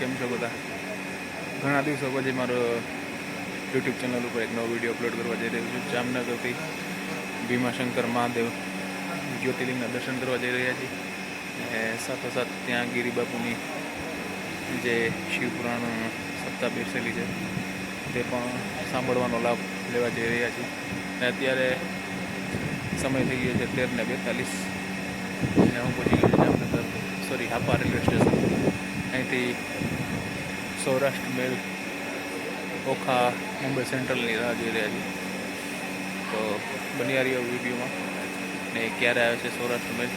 કેમ છો બધા? ઘણા દિવસો પછી મારો યુટ્યુબ ચેનલ ઉપર એક નવો વીડિયો અપલોડ કરવા જઈ રહ્યો છું. જામનગરથી ભીમાશંકર મહાદેવ જ્યોતિર્લિંગના દર્શન કરવા જઈ રહ્યા છીએ. સાથોસાથ ત્યાં ગિરિબાપુની જે શિવપુરાણ સત્તા બેસેલી છે, તે પણ સાંભળવાનો લાભ લેવા જઈ રહ્યા છીએ. અને અત્યારે સમય થઈ ગયો છે તેર ને બેતાલીસ. અને હું પહોંચી ગયો Jamnagar, sorry, Hapa railway station. અહીંથી સૌરાષ્ટ્ર મેલ ઓખા, મુંબઈ સેન્ટ્રલની રાહ જોઈ રહ્યા છીએ. તો બની રહ્યો વિડીયોમાં. ને ક્યારે આવે છે સૌરાષ્ટ્ર મેલ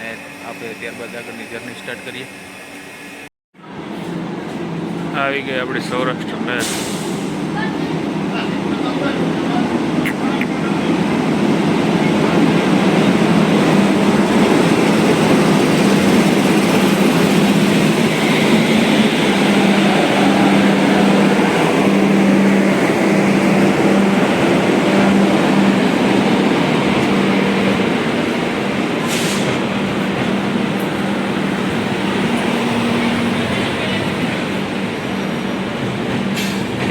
ને આપણે ત્યારબાદ આગળની જર્ની સ્ટાર્ટ કરીએ. આવી ગઈ આપણી Saurashtra mail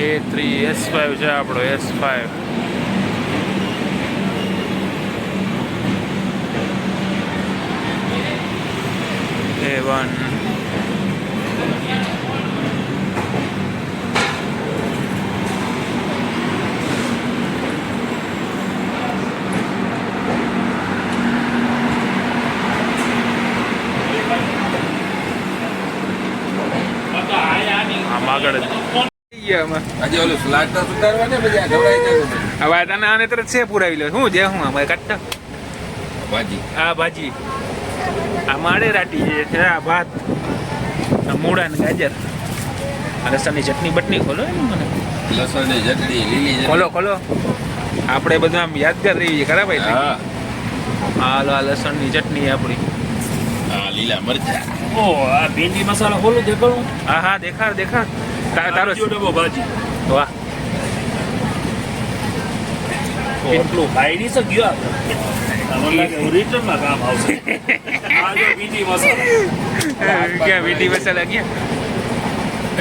A three S five છે આપણો એસ ફાઇવ એ વન આગળ ગયા અમે આજે ઓલું સલાડ તો સુધારવા ને પછી આ તને આને તરત છે પુરાવી લે. શું જે હું અમારે કાઢતા? ભાજી. આ ભાજી. આ માળે રાટી જે છે આ ભાત. આ મૂળા ને ગાજર. આ લસણની ચટણી બટની ખોલો ને મને. લસણની ચટણી લીલી ખોલો ખોલો. આપણે બધા આમ યાદગાર રહી છે ખરા ભાઈ? હા. હાલો આ લસણની ચટણી આપણી. હા લીલા મરચા. ઓ આ ભીંડી મસાલા ખોલું દેખાડું? હા હા દેખાડ દેખાડ. તારો બીજો ડબ્બો ભાજી. વાહ. એટલું ભાઈ નહીં શક્યો રિટર્નમાં કામ આવશે. આ જો મસાલા. વીટી મસાલા ક્યાં?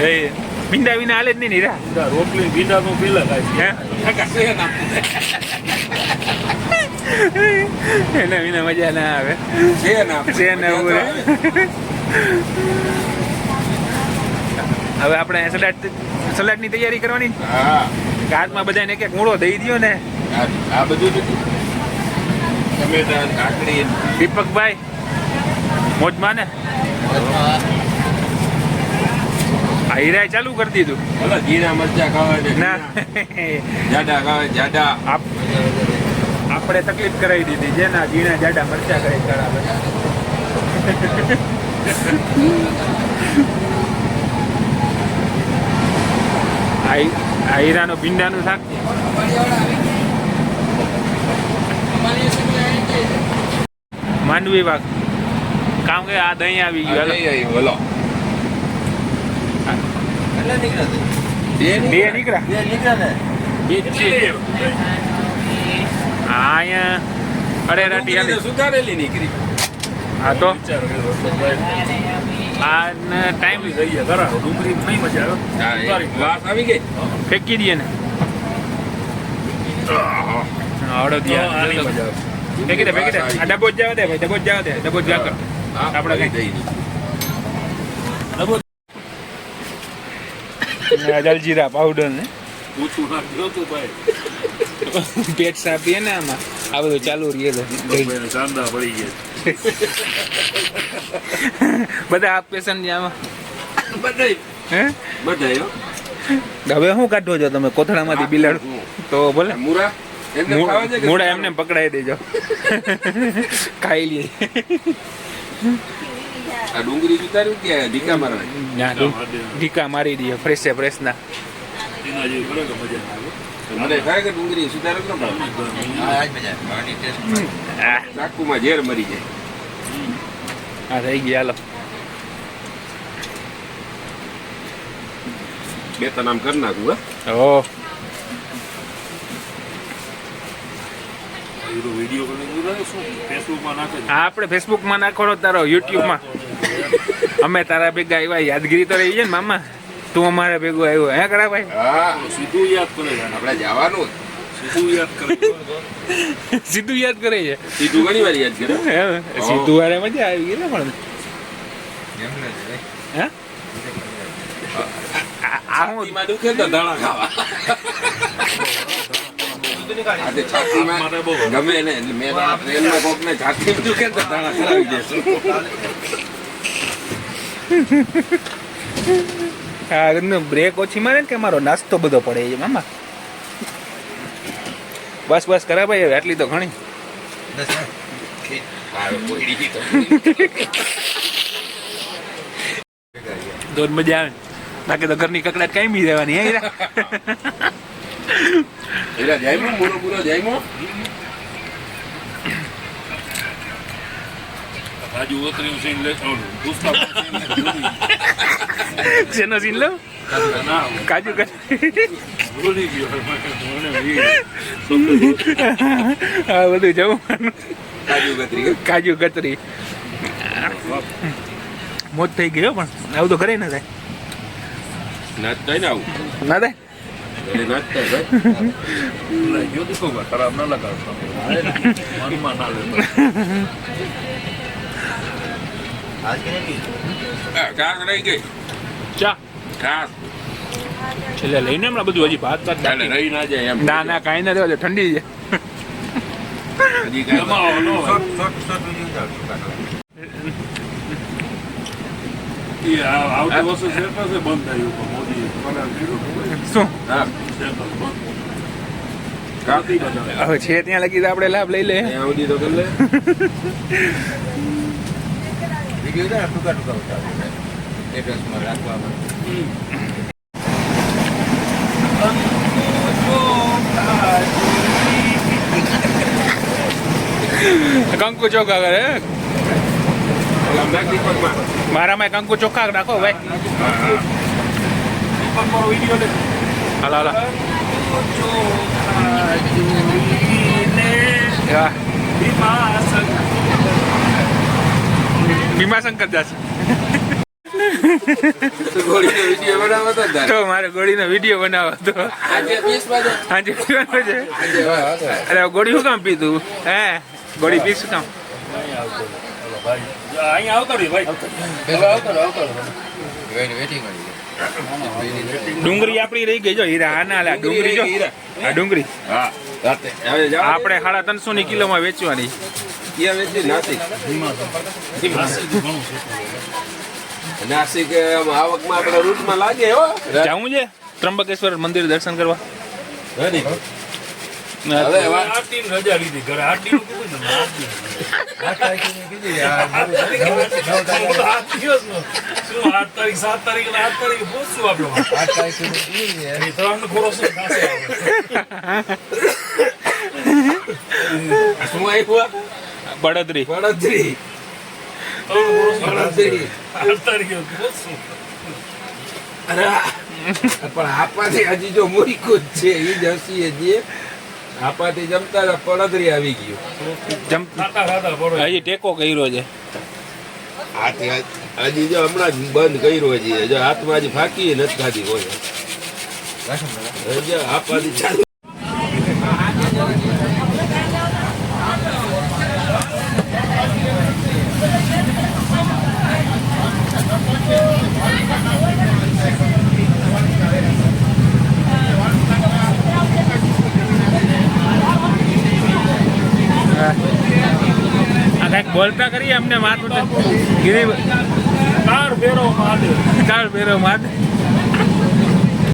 એ ભીંડા વિના હાલે જ નહીં નીરા રોટલી ભીંડા નું હે? એના વિના મજા ના આવે. છે ના છે. હવે આપણે સલાડ સલાડની તૈયારી કરવાની હા. હાથમાં બધાને ને એક મૂળો દઈ દ્યો ને. આ બધું ટમેટા કાકડી દીપકભાઈ મોજમાં ને? આ હીરાએ ચાલુ કરી દીધું. ઓલા જીરા મરચા ખાવા ના જાડા ખાવા જાડા. આપ આપણે તકલીફ કરાવી દીધી છે ના ઝીણા જાડા મરચા કરી કરાવે. આ હીરાનું ભીંડાનું શાક માંડવી વાગ કામ કે આ દહીં આવી ગયું બોલો. બે નીકળ્યા. આ અહીંયા અરે રાટી સુધારેલી નીકળી. હા તો? વિચાર ટાઈમ લઈ જઈએ ખરા ડુંગળી નહીં મજા આવે વાસ આવી ગઈ ફેંકી દઈએ ને અડદિયા આ મજા આવે ફેંકી દે ફેંકી દે આ ડબો જ જવા દે ભાઈ ડબો જ જવા દે ડબો જ કર આપણે કઈ ડબ્બો જલજીરા પાવડર ને નાખ્યું ભાઈ પેટ સાપીએ ને આમાં આ બધું ચાલુ રહીએ ચાંદા પડી ગયા બધા હાફ પેશન છે બધાય. હે? બધાય હવે શું કાઢો છો તમે કોથળામાંથી બિલાડ. તો ભલે મુરા મૂળા? એમને પકડાઈ દેજો. ખાઈ લઈએ આ ડુંગળી સુધાર્યું કે ઢીકા મારવા ઢીકા મારી દઈએ ફ્રેશે મજા ના મને થાય કે ડુંગળી સુધારે ચાકુમાં ઝેર મરી જાય. આ થઈ ગયા હાલો બે ત્રણ આમ કરી નાખું હા ઓ ફેસબુકમાં નાખે આપણે ફેસબુકમાં નાખવાનો તારો યુટ્યુબમાં અમે તારા ભેગા આવ્યા યાદગીરી તો રહી છે ને મામા. તું અમારા ભેગો આવ્યો. હે કરા ભાઈ સીધું યાદ કરે આપણે જવાનું સીધું યાદ કરે. સીધું યાદ કરે છે. સીધું ઘણી વાર યાદ કરે. હે? સીધું વારે મજા આવી ગઈ ને પણ. ગમે. ને મેં ટ્રેનમાં દુખે તો દાણા ખરાવી દેશું. બ્રેક ઓછી મારે કે મારો નાસ્તો બધો પડે છે મામા? બસ બસ કરા ભાઈ હવે આટલી તો ઘણી. જ મજા આવે. બાકી તો ઘરની કકડાટ કઈ બી રહેવાની હે હીરા? એલા જાય પૂરો પૂરો જાયમો બાજુ ઓતરીનું સીન લે શેનો સીન લો ના કાજુ ભૂલી ગયો આ બધું જમવાનું કાજુ કતરી કાજુ કતરી મોજ થઈ ગયો પણ આવું તો ઘરે ના થાય. નાચ થાય ને આવું. ના થાય? ખરાબ ના લગાડતો. મનમાં ના લેતો હા, રહી ગઈ? ચા. ઘાસ છેલ્લે લઈને હમણાં બધું હજી ભાત ભાત રહી ના જાય એમ. ના ના કાંઈ ના રહેવા ઠંડી છે. હવે છે ત્યાં લગી તો આપણે લાભ લઈ લે. અહીંયા સુધી તો કરી લે કંકુ ચોખા કરે ઓલા નાખ દીપકમાં. મારામાં કંકુ ચોખા નાખો ભાઈ. વીડિયો. હાલો. હાલો હા, ભીમાશંકર દાસ. તો ગોળીનો વીડિયો બનાવો તો મારે ગોળીનો વીડિયો બનાવો તો આજે પીવાનો છે. અરે ગોળી શું કામ પીધું? હે? ગોળી પી શું કામ? અહીંયા આવતો ડુંગળી આપણી રહી ગઈ જો હીરા આના લા ડુંગળી જો. આ ડુંગળી હા આપણે સાડા ત્રણસો ની કિલો માં વેચવાની નાસિક. આવકમાં આપણે રૂટમાં લાગે હો. જાવું છે? ત્રંબકેશ્વર મંદિર દર્શન કરવા? બળદરી. અરે પણ આપવાથી હજી જો મૂર્ખું જ છે એ જ હસીએ છીએ. આપાથી જમતા હતા, પડદરી આવી ગયું. હજી ટેકો કર્યો છે. હજી જો હમણાં જ બંધ કર્યો છે જો હાથમાં હજી ફાકી નથી ખાધી કોઈ. હજી આપાથી બોલતા કરીએ અમને માથું ગીરી કાળ ફેરો માથે કાળ ફેરો માથે